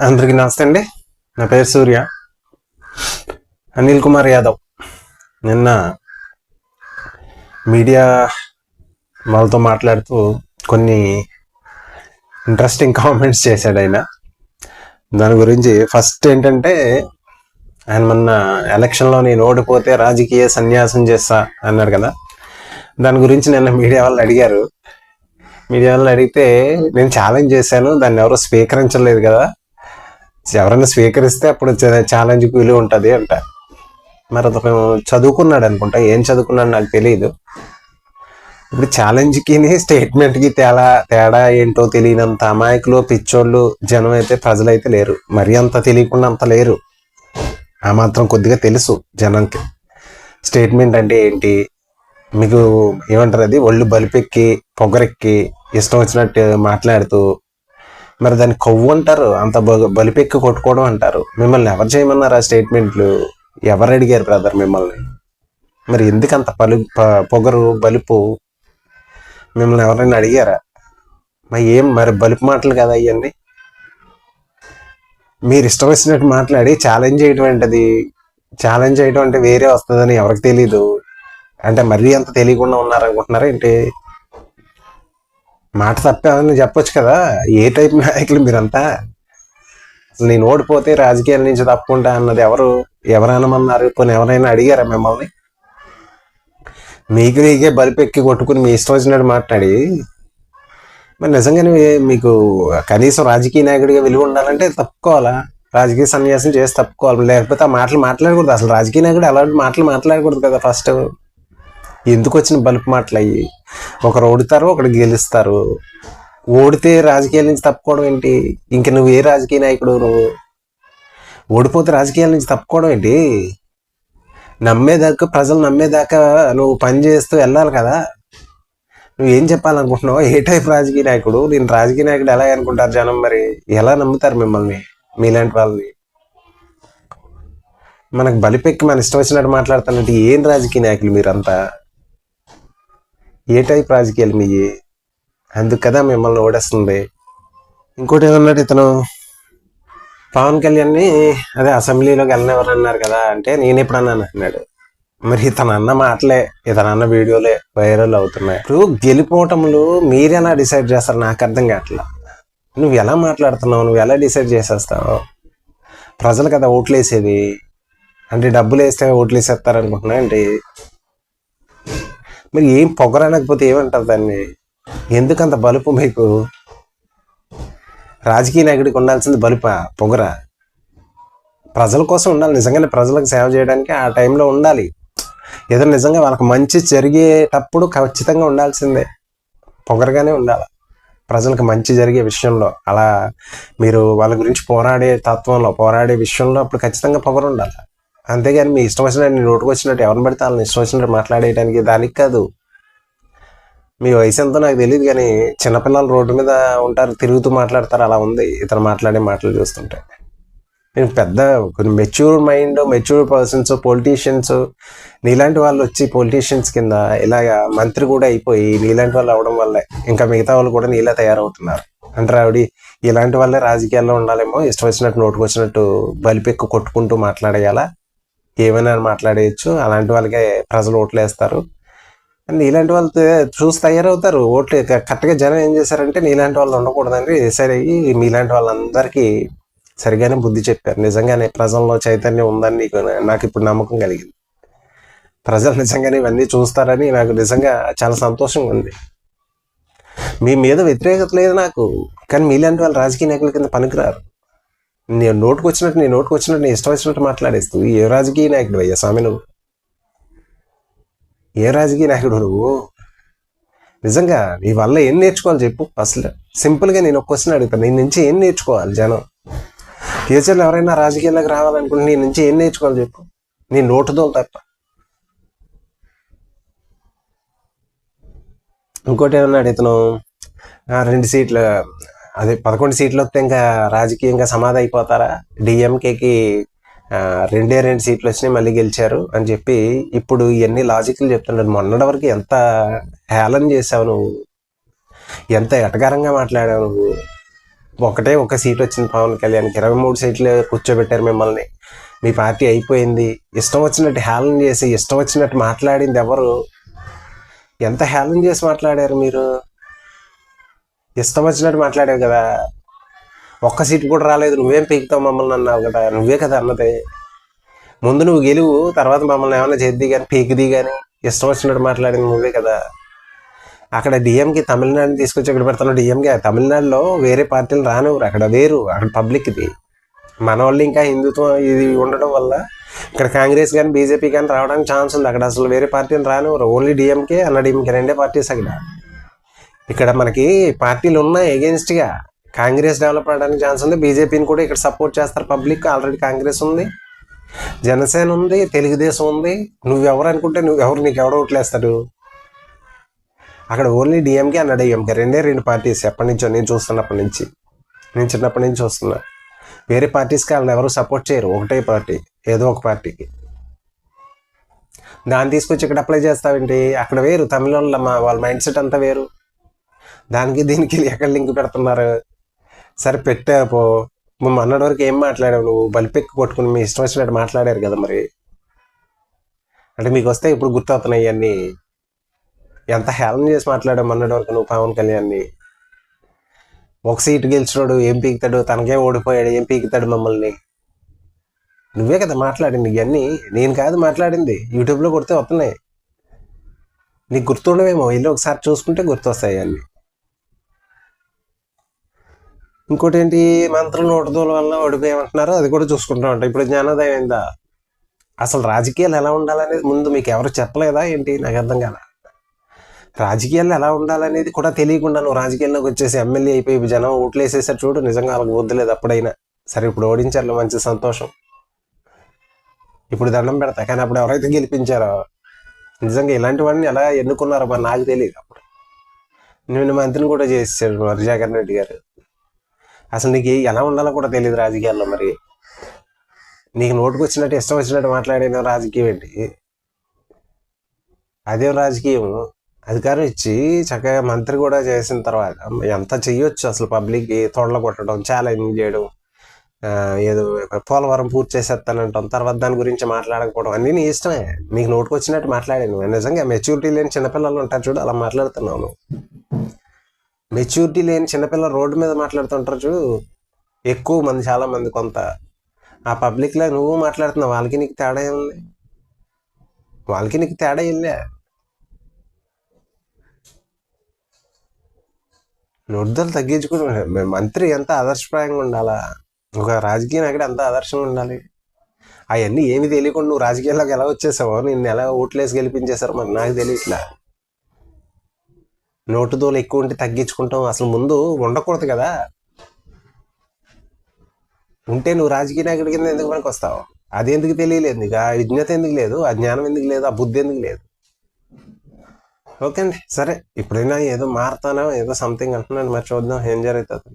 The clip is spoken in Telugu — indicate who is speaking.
Speaker 1: అందరికీ నమస్తే అండి. నా పేరు సూర్య. అనిల్ కుమార్ యాదవ్. నిన్న మీడియా వాళ్ళతో మాట్లాడుతూ కొన్ని ఇంట్రెస్టింగ్ కామెంట్స్ చేశాడు ఆయన. దాని గురించి ఫస్ట్ ఏంటంటే ఆయన మొన్న ఎలక్షన్లో నేను ఓడిపోతే రాజకీయ సన్యాసం చేస్తా అన్నాడు కదా. దాని గురించి నిన్న మీడియా వాళ్ళు అడిగారు. మీడియా వాళ్ళు అడిగితే నేను ఛాలెంజ్ చేశాను దాన్ని ఎవరు స్వీకరించలేదు కదా. ఎవరైనా స్వీకరిస్తే అప్పుడు ఛాలెంజ్కి విలువ ఉంటుంది అంట. మరి అతను చదువుకున్నాడు అనుకుంటా. ఏం చదువుకున్నాడు నాకు తెలియదు ఇప్పుడు ఛాలెంజ్కి స్టేట్మెంట్కి తేడా తేడా ఏంటో తెలియనంత అమాయకులు పిచ్చోళ్ళు జనం అయితే ప్రజలైతే లేరు. మరి అంత తెలియకుండా అంత లేరు. ఆ మాత్రం కొద్దిగా తెలుసు జనంకి. స్టేట్మెంట్ అంటే ఏంటి? మీకు ఏమంటారు అది? ఒళ్ళు బలిపెక్కి పొగరెక్కి ఇష్టం వచ్చినట్టు మాట్లాడుతూ మరి దాన్ని కొవ్వు అంటారు. అంత బ- బలిపెక్కి కొట్టుకోవడం అంటారు. మిమ్మల్ని ఎవరు చేయమన్నారు ఆ స్టేట్మెంట్లు? ఎవరు అడిగారు బ్రదర్ మిమ్మల్ని? మరి ఎందుకు అంత పలు పొగరు బలుపు? మిమ్మల్ని ఎవరైనా అడిగారా? మరి ఏం మరి బలుపు మాటలు కదా అవన్నీ మీరు ఇష్టం వచ్చినట్టు మాట్లాడి ఛాలెంజ్ చేయడం ఏంటది? ఛాలెంజ్ చేయడం అంటే వేరే వస్తుందని ఎవరికి తెలీదు. అంటే మరీ అంత తెలియకుండా ఉన్నారనుకుంటున్నారా ఏంటి? మాట తప్పేమని చెప్పొచ్చు కదా. ఏ టైప్ నాయకులు మీరంతా? అసలు నేను ఓడిపోతే రాజకీయాల నుంచి తప్పుకుంటా అన్నది ఎవరు? ఎవరైనామన్నారు కొన్ని ఎవరైనా అడిగారా మిమ్మల్ని? మీకు నీకే బలిపెక్కి కొట్టుకుని మీ ఇష్టం వచ్చినట్టు మాట్లాడి. మరి నిజంగానే మీకు కనీసం రాజకీయ నాయకుడిగా విలువ ఉండాలంటే తప్పుకోవాలా? రాజకీయ సన్యాసం చేసి తప్పుకోవాలి. లేకపోతే ఆ మాటలు మాట్లాడకూడదు. అసలు రాజకీయ నాయకుడు అలాంటి మాటలు మాట్లాడకూడదు కదా ఫస్ట్. ఎందుకు వచ్చిన బలుపు మాటలు అయ్యి? ఒకరు ఓడుతారు ఒకరు గెలుస్తారు. ఓడితే రాజకీయాల నుంచి తప్పుకోవడం ఏంటి? ఇంక నువ్వు ఏ రాజకీయ నాయకుడు నువ్వు? ఓడిపోతే రాజకీయాల నుంచి తప్పుకోవడం ఏంటి? నమ్మేదాకా ప్రజలు నమ్మేదాకా నువ్వు పని చేస్తూ వెళ్ళాలి కదా. నువ్వు ఏం చెప్పాలనుకుంటున్నావు? ఏ టైప్ రాజకీయ నాయకుడు? నేను రాజకీయ నాయకుడు ఎలా అనుకుంటారు జనం మరి? ఎలా నమ్ముతారు మిమ్మల్ని మీలాంటి వాళ్ళని? మనకు బలిపెక్కి మన ఇష్టం వచ్చినట్టు మాట్లాడతానంటే ఏం రాజకీయ నాయకులు మీరంతా? ఏ టైప్ రాజకీయాలు మీ అందుకు కదా మిమ్మల్ని ఓడేస్తుంది? ఇంకోటి ఏమన్నాడు ఇతను? పవన్ కళ్యాణ్ని అదే అసెంబ్లీలోకి వెళ్ళినెవరు అన్నారు కదా అంటే నేను ఎప్పుడు అన్నాను అన్నాడు. మరి ఇతను అన్న మాటలే ఇతను అన్న వీడియోలే వైరల్ అవుతున్నాయి. ఇప్పుడు గెలిపోవటములు మీరేనా డిసైడ్ చేస్తారు? నాకు అర్థం కావట్లా. నువ్వు ఎలా మాట్లాడుతున్నావు? నువ్వు ఎలా డిసైడ్ చేసేస్తావు? ప్రజలు కదా ఓట్లు వేసేది అంటే డబ్బులు వేస్తే ఓట్లు వేసేస్తారు అనుకుంటున్నా అంటే మరి ఏం పొగరనకపోతే ఏమంటారు దాన్ని? ఎందుకంత బలుపు మీకు? రాజకీయ నాయకుడికి ఉండాల్సింది బలుప పొగర? ప్రజల కోసం ఉండాలి నిజంగానే ప్రజలకు సేవ చేయడానికి ఆ టైంలో ఉండాలి. ఏదో నిజంగా వాళ్ళకి మంచి జరిగేటప్పుడు ఖచ్చితంగా ఉండాల్సిందే. పొగరగానే ఉండాలి. ప్రజలకు మంచి జరిగే విషయంలో అలా మీరు వాళ్ళ గురించి పోరాడే తత్వంలో పోరాడే విషయంలో అప్పుడు ఖచ్చితంగా పొగరు ఉండాలి అంతేగాని మీ ఇష్టం వచ్చినట్టు నీ నోటుకు వచ్చినట్టు ఎవరిని పడితే వాళ్ళని ఇష్టం వచ్చినట్టు మాట్లాడేయడానికి దానికి కాదు. మీ వయసు ఎంతో నాకు తెలియదు కానీ చిన్నపిల్లలు రోడ్డు మీద ఉంటారు తిరుగుతూ మాట్లాడతారు అలా ఉంది. ఇతను మాట్లాడే మాటలు చూస్తుంటే. నేను పెద్ద కొన్ని mature mind mature persons politicians నీలాంటి వాళ్ళు వచ్చి పొలిటీషియన్స్ కింద ఇలాగ మంత్రి కూడా అయిపోయి నీలాంటి వాళ్ళు అవడం వల్లే ఇంకా మిగతా వాళ్ళు కూడా నీలా తయారవుతున్నారు. అంటారు ఆవిడ ఇలాంటి వాళ్ళే రాజకీయాల్లో ఉండాలేమో ఇష్టం వచ్చినట్టు నోటుకు వచ్చినట్టు బలిపెక్కు కొట్టుకుంటూ మాట్లాడేయాలా? ఏమైనా మాట్లాడేయచ్చు. అలాంటి వాళ్ళకే ప్రజలు ఓట్లు వేస్తారు నీలాంటి వాళ్ళు చూసి తయారవుతారు. ఓట్లు కరెక్ట్గా జనం ఏం చేశారంటే నీలాంటి వాళ్ళు ఉండకూడదని డిసైడ్ అయ్యి మీలాంటి వాళ్ళందరికీ సరిగానే బుద్ధి చెప్పారు. నిజంగానే ప్రజల్లో చైతన్యం ఉందని నీకు నాకు ఇప్పుడు నమ్మకం కలిగింది. ప్రజలు నిజంగానే ఇవన్నీ చూస్తారని నాకు నిజంగా చాలా సంతోషంగా ఉంది. మీ మీద వ్యతిరేకత లేదు నాకు. కానీ మీలాంటి వాళ్ళు రాజకీయ నాయకుల కింద పనికిరారు. నేను నోటుకు వచ్చినట్టు నీ నోటుకు వచ్చినట్టు నీ ఇష్టం వచ్చినట్టు మాట్లాడేస్తూ ఏ రాజకీయ నాయకుడు అయ్యా స్వామి నువ్వు? ఏ రాజకీయ నాయకుడు నువ్వు? నిజంగా నీ వల్ల ఏం నేర్చుకోవాలి చెప్పు. అసలు సింపుల్గా నేను ఒక క్వశ్చన్ అడుగుతాను నీ నుంచి ఏం నేర్చుకోవాలి జనం? ఫ్యూచర్లో ఎవరైనా రాజకీయాల్లోకి రావాలనుకుంటే నీ నుంచి ఏం నేర్చుకోవాలి చెప్పు. నీ నోటుదోలు తప్ప ఇంకోటి ఏమన్నాడు ఇతను రెండు సీట్లు అదే పదకొండు సీట్లు వస్తే ఇంకా రాజకీయంగా సమాధి అయిపోతారా డిఎంకేకి రెండే రెండు సీట్లు వచ్చినాయి మళ్ళీ గెలిచారు అని చెప్పి ఇప్పుడు ఇవన్నీ లాజిక్లు చెప్తున్నాడు మొన్నటి వరకు ఎంత హేళన చేసావు నువ్వు? ఎంత ఎటకారంగా మాట్లాడావు నువ్వు? ఒకటే ఒక సీట్ వచ్చింది పవన్ కళ్యాణ్కి. ఇరవై మూడు సీట్లు కూర్చోబెట్టారు మిమ్మల్ని. మీ పార్టీ అయిపోయింది. ఇష్టం వచ్చినట్టు హేళన చేసి ఇష్టం వచ్చినట్టు మాట్లాడింది ఎవరు? ఎంత హేళన చేసి మాట్లాడారు మీరు? ఇష్టం వచ్చినట్టు మాట్లాడావు కదా. ఒక్క సీట్ కూడా రాలేదు. నువ్వేం పీకుతావు మమ్మల్ని అన్నావు కదా. నువ్వే కదా అన్నది. ముందు నువ్వు గెలువు తర్వాత మమ్మల్ని ఏమైనా చేద్ది కానీ పీకిది కానీ ఇష్టం వచ్చినట్టు మాట్లాడింది నువ్వే కదా. అక్కడ డిఎంకి తమిళనాడుని తీసుకొచ్చి ఇక్కడ పెడతాను డిఎంకి తమిళనాడులో వేరే పార్టీలు రానివ్వరు. అక్కడ వేరు. అక్కడ పబ్లిక్ ఇది మన వాళ్ళు ఇంకా హిందుత్వం ఇది ఉండడం వల్ల ఇక్కడ కాంగ్రెస్ కానీ బీజేపీ కానీ రావడానికి ఛాన్స్ ఉంది. అక్కడ అసలు వేరే పార్టీలు రానివ్వరు. ఓన్లీ డిఎంకే అన్న డిఎంకే రెండే పార్టీస్ అక్కడ. ఇక్కడ మనకి పార్టీలు ఉన్నాయి ఎగెన్స్ట్గా కాంగ్రెస్ డెవలప్ అవడానికి ఛాన్స్ ఉంది. బీజేపీని కూడా ఇక్కడ సపోర్ట్ చేస్తారు పబ్లిక్ ఆల్రెడీ కాంగ్రెస్ ఉంది. జనసేన ఉంది. తెలుగుదేశం ఉంది. నువ్వెవరు అనుకుంటే నువ్వెవరు నీకు ఎవడో ఓట్లేస్తాడు అక్కడ ఓన్లీ డిఎంకే అన్న డిఎంకే రెండే రెండు పార్టీస్ ఎప్పటి నుంచో నేను చూస్తున్నప్పటి నుంచి. నేను చిన్నప్పటి నుంచి చూస్తున్నా. వేరే పార్టీస్కి వాళ్ళని ఎవరు సపోర్ట్ చేయరు. ఒకటే పార్టీ ఏదో ఒక పార్టీకి దాన్ని తీసుకొచ్చి ఇక్కడ అప్లై చేస్తావేంటి? అక్కడ వేరు. తమిళ వాళ్ళ మా- వాళ్ళ మైండ్ సెట్ అంతా వేరు. దానికి దీనికి ఎక్కడ లింక్ పెడుతున్నారు? సరే పెట్టాపో పో. అన్నటి వరకు ఏం మాట్లాడావు నువ్వు? బలిపెక్కి కొట్టుకుని మీ ఇష్టం వచ్చినట్టు మాట్లాడారు కదా మరి. అంటే మీకు వస్తే ఇప్పుడు గుర్తవుతున్నాయి అన్నీ ఎంత హేళన చేసి మాట్లాడావు మొన్నటి వరకు నువ్వు పవన్ కళ్యాణ్ని? ఒక సీటు గెలిచినాడు ఏం పీకుతాడు? తనకే ఓడిపోయాడు ఏం పీకుతాడు మమ్మల్ని? నువ్వే కదా మాట్లాడింది ఇవన్నీ. నేను కాదు మాట్లాడింది. యూట్యూబ్లో కొడితే వస్తున్నాయి. నీకు గుర్తుండవేమో? వెళ్ళి ఒకసారి చూసుకుంటే గుర్తొస్తాయి అన్నీ ఇంకోటి ఏంటి మంత్రులు నోటుదోల వల్ల ఓడిపోయామంటున్నారో. అది కూడా చూసుకుంటా ఉంటాం ఇప్పుడు జ్ఞానోదయం అయిందా? అసలు రాజకీయాలు ఎలా ఉండాలనేది ముందు మీకు ఎవరు చెప్పలేదా ఏంటి? నాకు అర్థం కాల. రాజకీయాలు ఎలా ఉండాలనేది కూడా తెలియకుండా నువ్వు రాజకీయాల్లోకి వచ్చేసి ఎమ్మెల్యే అయిపోయి జనం ఓట్లేసేసారు చూడు నిజంగా వాళ్ళకి వద్దులేదు అప్పుడైనా. సరే ఇప్పుడు ఓడించారు మంచి సంతోషం. ఇప్పుడు దండం పెడతా కానీ అప్పుడు ఎవరైతే గెలిపించారో నిజంగా ఇలాంటి వాడిని ఎలా ఎన్నుకున్నారో మరి నాకు తెలియదు అప్పుడు. నేను మంత్రిని కూడా చేసాడు మరి జగన్ రెడ్డి గారు. అసలు నీకు ఎలా ఉండాలో కూడా తెలియదు రాజకీయాల్లో మరి. నీకు నోటుకు వచ్చినట్టు ఇష్టం వచ్చినట్టు మాట్లాడిన రాజకీయం ఏంటి? అదే రాజకీయం. అధికారం ఇచ్చి చక్కగా మంత్రి కూడా చేసిన తర్వాత ఎంత చెయ్యొచ్చు అసలు పబ్లిక్ తోడలు కొట్టడం ఛాలెంజ్ చేయడం ఏదో పోలవరం పూర్తి చేసేస్తానంటాం తర్వాత దాని గురించి మాట్లాడకపోవడం అన్నీ నీ ఇష్టమే. నీకు నోటుకు వచ్చినట్టు మాట్లాడాను నిజంగా మెచ్యూరిటీ లేని చిన్నపిల్లలు ఉంటారు చూడు అలా మాట్లాడుతున్నావు నువ్వు. మెచ్యూరిటీ లేని చిన్నపిల్లలు రోడ్డు మీద మాట్లాడుతుంటారు చూడు. ఎక్కువ మంది చాలా మంది కొంత. ఆ పబ్లిక్లో నువ్వు మాట్లాడుతున్నావు వాళ్ళకి నీకు తేడా ఏముంది వాళ్ళకి నీకు తేడా వెళ్ళా నొడ్దలు తగ్గించుకుని మంత్రి ఎంత ఆదర్శప్రాయంగా ఉండాలా? ఒక రాజకీయ నాయకుడు ఎంత ఆదర్శంగా ఉండాలి? అవన్నీ ఏమి తెలియకుండా నువ్వు రాజకీయాల్లోకి ఎలా వచ్చేసావో నిన్ను ఎలా ఓట్లేసి గెలిపించేశారో మరి నాకు తెలియట్లా. నోటు దోలు ఎక్కువ ఉంటే తగ్గించుకుంటాం. అసలు ముందు ఉండకూడదు కదా. ఉంటే నువ్వు రాజకీయ నాయకుడి కింద ఎందుకు పనికి వస్తావు? అది ఎందుకు తెలియలేదు నీకు? ఆ విజ్ఞత ఎందుకు లేదు? ఆ జ్ఞానం ఎందుకు లేదు? ఆ బుద్ధి ఎందుకు లేదు? ఓకే అండి. సరే. ఇప్పుడైనా ఏదో మారుతానో ఏదో సంథింగ్ అంటున్నాను. మరి చూద్దాం. ఏం జరుగుతుంది.